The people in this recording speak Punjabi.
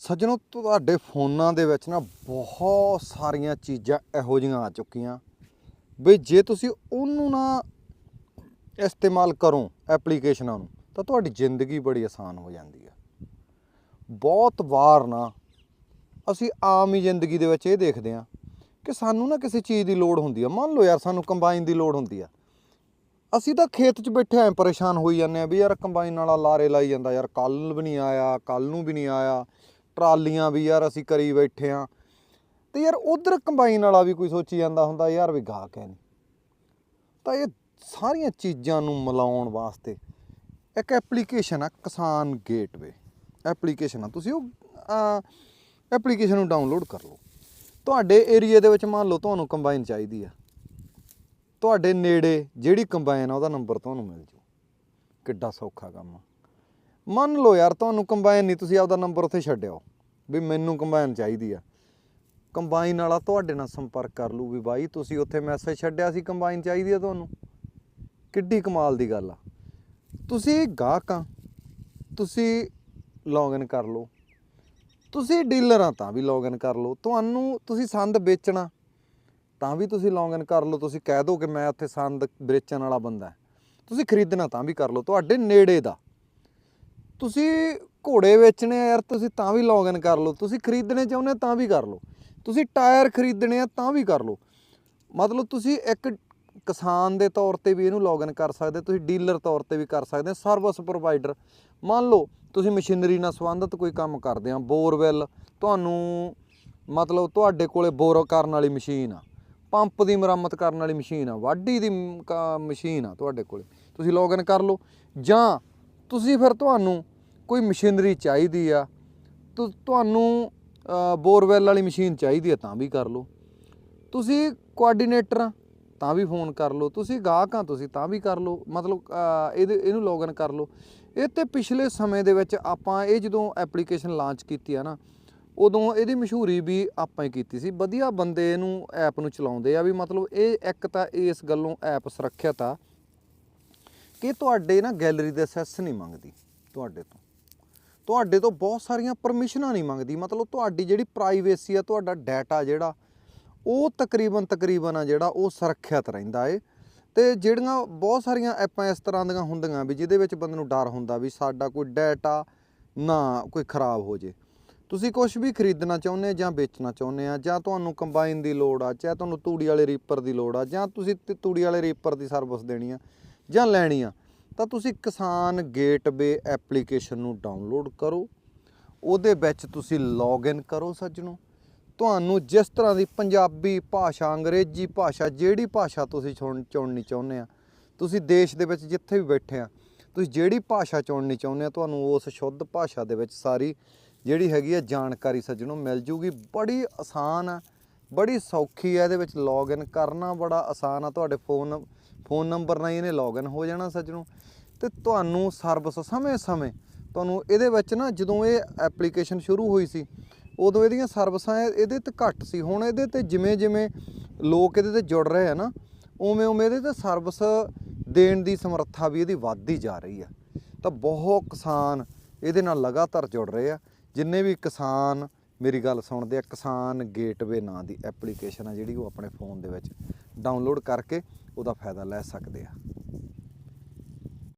ਸੱਜਣੋ, ਤੁਹਾਡੇ ਫੋਨਾਂ ਦੇ ਵਿੱਚ ਨਾ ਬਹੁਤ ਸਾਰੀਆਂ ਚੀਜ਼ਾਂ ਇਹੋ ਜਿਹੀਆਂ ਆ ਚੁੱਕੀਆਂ ਵੀ ਜੇ ਤੁਸੀਂ ਉਹਨੂੰ ਨਾ ਇਸਤੇਮਾਲ ਕਰੋ ਐਪਲੀਕੇਸ਼ਨਾਂ ਨੂੰ, ਤਾਂ ਤੁਹਾਡੀ ਜ਼ਿੰਦਗੀ ਬੜੀ ਆਸਾਨ ਹੋ ਜਾਂਦੀ ਹੈ ਬਹੁਤ ਵਾਰ ਨਾ ਅਸੀਂ ਆਮ ਹੀ ਜ਼ਿੰਦਗੀ ਦੇ ਵਿੱਚ ਇਹ ਦੇਖਦੇ ਹਾਂ ਕਿ ਸਾਨੂੰ ਨਾ ਕਿਸੇ ਚੀਜ਼ ਦੀ ਲੋੜ ਹੁੰਦੀ ਆ। ਮੰਨ ਲਓ ਯਾਰ, ਸਾਨੂੰ ਕੰਬਾਈਨ ਦੀ ਲੋੜ ਹੁੰਦੀ ਆ। ਅਸੀਂ ਤਾਂ ਖੇਤ 'ਚ ਬੈਠੇ ਐ ਪਰੇਸ਼ਾਨ ਹੋਈ ਜਾਂਦੇ ਆ ਵੀ ਯਾਰ ਕੰਬਾਈਨ ਵਾਲਾ ਲਾਰੇ ਲਾਈ ਜਾਂਦਾ। ਯਾਰ ਕੱਲ ਵੀ ਨਹੀਂ ਆਇਆ ਕੱਲ ਨੂੰ ਵੀ ਨਹੀਂ ਆਇਆ। ਟਰਾਲੀਆਂ ਵੀ ਯਾਰ ਅਸੀਂ ਕਰੀ ਬੈਠੇ ਆ। ਤੇ ਯਾਰ ਉਧਰ ਕੰਬਾਈਨ ਵਾਲਾ ਵੀ ਕੋਈ ਸੋਚੀ ਜਾਂਦਾ ਹੁੰਦਾ, ਯਾਰ ਵੀ ਗਾਹਕ ਹੈ ਨਹੀਂ। ਤਾਂ ਇਹ ਸਾਰੀਆਂ ਚੀਜ਼ਾਂ ਨੂੰ ਮਿਲਾਉਣ ਵਾਸਤੇ ਇੱਕ ਐਪਲੀਕੇਸ਼ਨ ਆ, ਕਿਸਾਨ ਗੇਟਵੇ। ਐਪਲੀਕੇਸ਼ਨ ਆ, ਤੁਸੀਂ ਉਹ ਐਪਲੀਕੇਸ਼ਨ ਨੂੰ ਡਾਊਨਲੋਡ ਕਰ ਲਓ। ਤੁਹਾਡੇ ਏਰੀਆ ਦੇ ਵਿੱਚ ਮੰਨ ਲਓ ਤੁਹਾਨੂੰ ਕੰਬਾਈਨ ਚਾਹੀਦੀ ਆ। ਤੁਹਾਡੇ ਨੇੜੇ ਜਿਹੜੀ ਕੰਬਾਈਨ ਆ, ਉਹਦਾ ਨੰਬਰ ਤੁਹਾਨੂੰ ਮਿਲ ਜੂ। ਕਿੱਡਾ ਸੌਖਾ ਕੰਮ ਆ। ਮੰਨ ਲਓ ਯਾਰ, ਤੁਹਾਨੂੰ ਕੰਬਾਈਨ ਨਹੀਂ, ਤੁਸੀਂ ਆਪਦਾ ਨੰਬਰ ਉੱਥੇ ਛੱਡਿਓ ਵੀ ਮੈਨੂੰ ਕੰਬਾਈਨ ਚਾਹੀਦੀ ਆ। ਕੰਬਾਈਨ ਵਾਲਾ ਤੁਹਾਡੇ ਨਾਲ ਸੰਪਰਕ ਕਰ ਲੂ ਵੀ ਬਾਈ, ਤੁਸੀਂ ਉੱਥੇ ਮੈਸੇਜ ਛੱਡਿਆ ਸੀ ਕੰਬਾਈਨ ਚਾਹੀਦੀ ਆ ਤੁਹਾਨੂੰ? ਕਿੱਡੀ ਕਮਾਲ ਦੀ ਗੱਲ ਆ। ਤੁਸੀਂ ਗਾਹਕ ਆ, ਤੁਸੀਂ ਲੌਗਇਨ ਕਰ ਲਓ। ਤੁਸੀਂ ਡੀਲਰ ਆ ਤਾਂ ਵੀ ਲੌਗਇਨ ਕਰ ਲਓ। ਤੁਹਾਨੂੰ ਤੁਸੀਂ ਸੰਦ ਵੇਚਣਾ, ਤਾਂ ਵੀ ਤੁਸੀਂ ਲੌਗਇਨ ਕਰ ਲਓ। ਤੁਸੀਂ ਕਹਿ ਦਿਓ ਕਿ ਮੈਂ ਉੱਥੇ ਸੰਦ ਵੇਚਣ ਵਾਲਾ ਬੰਦਾ। ਤੁਸੀਂ ਖਰੀਦਣਾ ਤਾਂ ਵੀ ਕਰ ਲਓ। ਤੁਹਾਡੇ ਨੇੜੇ ਦਾ ਤੁਸੀਂ ਘੋੜੇ ਵੇਚਣੇ ਆ ਯਾਰ, ਤੁਸੀਂ ਤਾਂ ਵੀ ਲੌਗਇਨ ਕਰ ਲਓ। ਤੁਸੀਂ ਖਰੀਦਣੇ ਚਾਹੁੰਦੇ ਤਾਂ ਵੀ ਕਰ ਲਓ। ਤੁਸੀਂ ਟਾਇਰ ਖਰੀਦਣੇ ਆ, ਤਾਂ ਵੀ ਕਰ ਲਓ। ਮਤਲਬ ਤੁਸੀਂ ਇੱਕ ਕਿਸਾਨ ਦੇ ਤੌਰ ਤੇ ਵੀ ਇਹਨੂੰ ਲੌਗਇਨ ਕਰ ਸਕਦੇ, ਤੁਸੀਂ ਡੀਲਰ ਤੌਰ ਤੇ ਵੀ ਕਰ ਸਕਦੇ ਸਰਵਿਸ ਪ੍ਰੋਵਾਈਡਰ ਮੰਨ ਲਓ, ਤੁਸੀਂ ਮਸ਼ੀਨਰੀ ਨਾਲ ਸੰਬੰਧਿਤ ਕੋਈ ਕੰਮ ਕਰਦੇ ਆ ਬੋਰਵੈਲ ਤੁਹਾਨੂੰ ਮਤਲਬ ਤੁਹਾਡੇ ਕੋਲੇ ਬੋਰ ਕਰਨ ਵਾਲੀ ਮਸ਼ੀਨ ਆ ਪੰਪ ਦੀ ਮੁਰੰਮਤ ਕਰਨ ਵਾਲੀ ਮਸ਼ੀਨ ਆ, ਵਾਢੀ ਦੀ ਕ- ਮਸ਼ੀਨ ਆ ਤੁਹਾਡੇ ਕੋਲੇ। ਤੁਸੀਂ ਲੌਗਇਨ ਕਰ ਲਓ। ਜਾਂ ਤੁਸੀਂ ਫਿਰ ਤੁਹਾਨੂੰ ਕੋਈ ਮਸ਼ੀਨਰੀ ਚਾਹੀਦੀ ਆ ਤੁਹਾਨੂੰ ਅ, ਬੋਰਵੈਲ ਵਾਲੀ ਮਸ਼ੀਨ ਚਾਹੀਦੀ ਆ ਤਾਂ ਵੀ ਕਰ ਲਓ। ਤੁਸੀਂ ਕੋਆਰਡੀਨੇਟਰ ਆ ਤਾਂ ਵੀ ਫੋਨ ਕਰ ਲਓ। ਤੁਸੀਂ ਗਾਹਕ ਆ ਤੁਸੀਂ ਤਾਂ ਵੀ ਕਰ ਲਓ। ਮਤਲਬ ਇਹਦੇ ਇਹਨੂੰ ਲੌਗਇਨ ਕਰ ਲਓ। ਇਹ ਤੇ ਪਿਛਲੇ ਸਮੇਂ ਦੇ ਵਿੱਚ ਆਪਾਂ ਇਹ ਜਦੋਂ ਐਪਲੀਕੇਸ਼ਨ ਲਾਂਚ ਕੀਤੀ ਆ ਨਾ ਉਦੋਂ ਇਹਦੀ ਮਸ਼ਹੂਰੀ ਵੀ ਆਪਾਂ ਹੀ ਕੀਤੀ ਸੀ। ਵਧੀਆ ਬੰਦੇ ਇਹਨੂੰ ਐਪ ਨੂੰ ਚਲਾਉਂਦੇ ਆ ਵੀ ਮਤਲਬ ਇਹ ਇੱਕ ਤਾਂ ਇਸ ਗੱਲੋਂ ਐਪ ਸੁਰੱਖਿਅਤ ਆ। ਕਿ ਤੁਹਾਡੇ ਨਾ ਗੈਲਰੀ ਦੇ ਅਸੈਸ ਨਹੀਂ ਮੰਗਦੀ ਤੁਹਾਡੇ ਤੋਂ। ਤੁਹਾਡੇ ਤੋਂ ਬਹੁਤ ਸਾਰੀਆਂ ਪਰਮਿਸ਼ਨਾਂ ਨਹੀਂ ਮੰਗਦੀ। ਮਤਲਬ ਤੁਹਾਡੀ ਜਿਹੜੀ ਪ੍ਰਾਈਵੇਸੀ ਆ, ਤੁਹਾਡਾ ਡਾਟਾ ਜਿਹੜਾ, ਉਹ ਤਕਰੀਬਨ ਤਕਰੀਬਨ ਆ ਜਿਹੜਾ, ਉਹ ਸੁਰੱਖਿਅਤ ਰਹਿੰਦਾ ਏ। ਤੇ ਜਿਹੜੀਆਂ ਬਹੁਤ ਸਾਰੀਆਂ ਐਪਾਂ ਇਸ ਤਰ੍ਹਾਂ ਦੀਆਂ ਹੁੰਦੀਆਂ ਵੀ ਜਿਹਦੇ ਵਿੱਚ ਬੰਦੇ ਨੂੰ ਡਰ ਹੁੰਦਾ ਵੀ ਸਾਡਾ ਕੋਈ ਡਾਟਾ ਨਾ ਕੋਈ ਖਰਾਬ ਹੋ ਜੇ। ਤੁਸੀਂ ਕੁਝ ਵੀ ਖਰੀਦਣਾ ਚਾਹੁੰਦੇ ਜਾਂ ਵੇਚਣਾ ਚਾਹੁੰਦੇ ਆ, ਜਾਂ ਤੁਹਾਨੂੰ ਕੰਬਾਈਨ ਦੀ ਲੋੜ ਆ, ਚਾਹੇ ਤੁਹਾਨੂੰ ਤੂੜੀ ਵਾਲੇ ਰੀਪਰ ਦੀ ਲੋੜ ਆ, ਜਾਂ ਤੁਸੀਂ ਤੇ, ਤੂੜੀ ਵਾਲੇ ਰੀਪਰ ਦੀ ਸਰਵਿਸ ਦੇਣੀ ਆ ਜਾਂ ਲੈਣੀ ਆ ਤਾਂ ਤੁਸੀਂ ਕਿਸਾਨ ਗੇਟਵੇ ਐਪਲੀਕੇਸ਼ਨ ਨੂੰ ਡਾਊਨਲੋਡ ਕਰੋ। ਉਹਦੇ ਵਿੱਚ ਤੁਸੀਂ ਲੌਗਇਨ ਕਰੋ ਸੱਜਣੋ। ਤੁਹਾਨੂੰ ਜਿਸ ਤਰ੍ਹਾਂ ਦੀ ਪੰਜਾਬੀ ਭਾਸ਼ਾ, ਅੰਗਰੇਜ਼ੀ ਭਾਸ਼ਾ, ਜਿਹੜੀ ਭਾਸ਼ਾ ਤੁਸੀਂ ਚੁਣ ਚੁਣਨੀ ਚਾਹੁੰਦੇ ਆ, ਤੁਸੀਂ ਦੇਸ਼ ਦੇ ਵਿੱਚ ਜਿੱਥੇ ਵੀ ਬੈਠੇ ਆ, ਤੁਸੀਂ ਜਿਹੜੀ ਭਾਸ਼ਾ ਚੁਣਨੀ ਚਾਹੁੰਦੇ ਆ, ਤੁਹਾਨੂੰ ਉਸ ਸ਼ੁੱਧ ਭਾਸ਼ਾ ਦੇ ਵਿੱਚ ਸਾਰੀ ਜਿਹੜੀ ਹੈਗੀ ਆ ਜਾਣਕਾਰੀ ਸੱਜਣੋ ਮਿਲ ਜੂਗੀ। ਬੜੀ ਆਸਾਨ ਆ, ਬੜੀ ਸੌਖੀ ਆ ਇਹਦੇ ਵਿੱਚ ਲੌਗਇਨ ਕਰਨਾ ਬੜਾ ਆਸਾਨ ਆ। ਤੁਹਾਡੇ ਫੋਨ ਫੋਨ ਨੰਬਰ ਨਾਲ ਇਹਨੇ ਲੌਗਇਨ ਹੋ ਜਾਣਾ ਸੱਜਣੋ ਤੇ ਤੁਹਾਨੂੰ ਸਰਵਿਸ ਸਮੇਂ-ਸਮੇਂ ਤੁਹਾਨੂੰ ਇਹਦੇ ਵਿੱਚ ਨਾ ਜਦੋਂ ਇਹ ਐਪਲੀਕੇਸ਼ਨ ਸ਼ੁਰੂ ਹੋਈ ਸੀ, ਉਦੋਂ ਇਹਦੀਆਂ ਸਰਵਿਸਾਂ ਇਹਦੇ ਤੇ ਘੱਟ ਸੀ। ਹੁਣ ਇਹਦੇ ਤੇ ਜਿਵੇਂ ਜਿਵੇਂ ਲੋਕ ਇਹਦੇ ਤੇ ਜੁੜ ਰਹੇ ਆ ਨਾ, ਉਵੇਂ ਉਵੇਂ ਇਹਦੇ ਤੇ ਸਰਵਿਸ ਦੇਣ ਦੀ ਸਮਰੱਥਾ ਵੀ ਇਹਦੀ ਵੱਧਦੀ ਜਾ ਰਹੀ ਆ। ਤਾਂ ਬਹੁਤ ਕਿਸਾਨ ਇਹਦੇ ਨਾਲ ਲਗਾਤਾਰ ਜੁੜ ਰਹੇ ਆ। ਜਿੰਨੇ ਵੀ ਕਿਸਾਨ, ਮੇਰੀ ਗੱਲ ਸੁਣਦੇ ਆ, ਕਿਸਾਨ ਗੇਟਵੇ ਨਾਂ ਦੀ ਐਪਲੀਕੇਸ਼ਨ ਆ ਜਿਹੜੀ ਉਹ ਆਪਣੇ ਫੋਨ ਦੇ ਵਿੱਚ ਡਾਊਨਲੋਡ ਕਰਕੇ ਉਹਦਾ ਫਾਇਦਾ ਲੈ ਸਕਦੇ ਆ।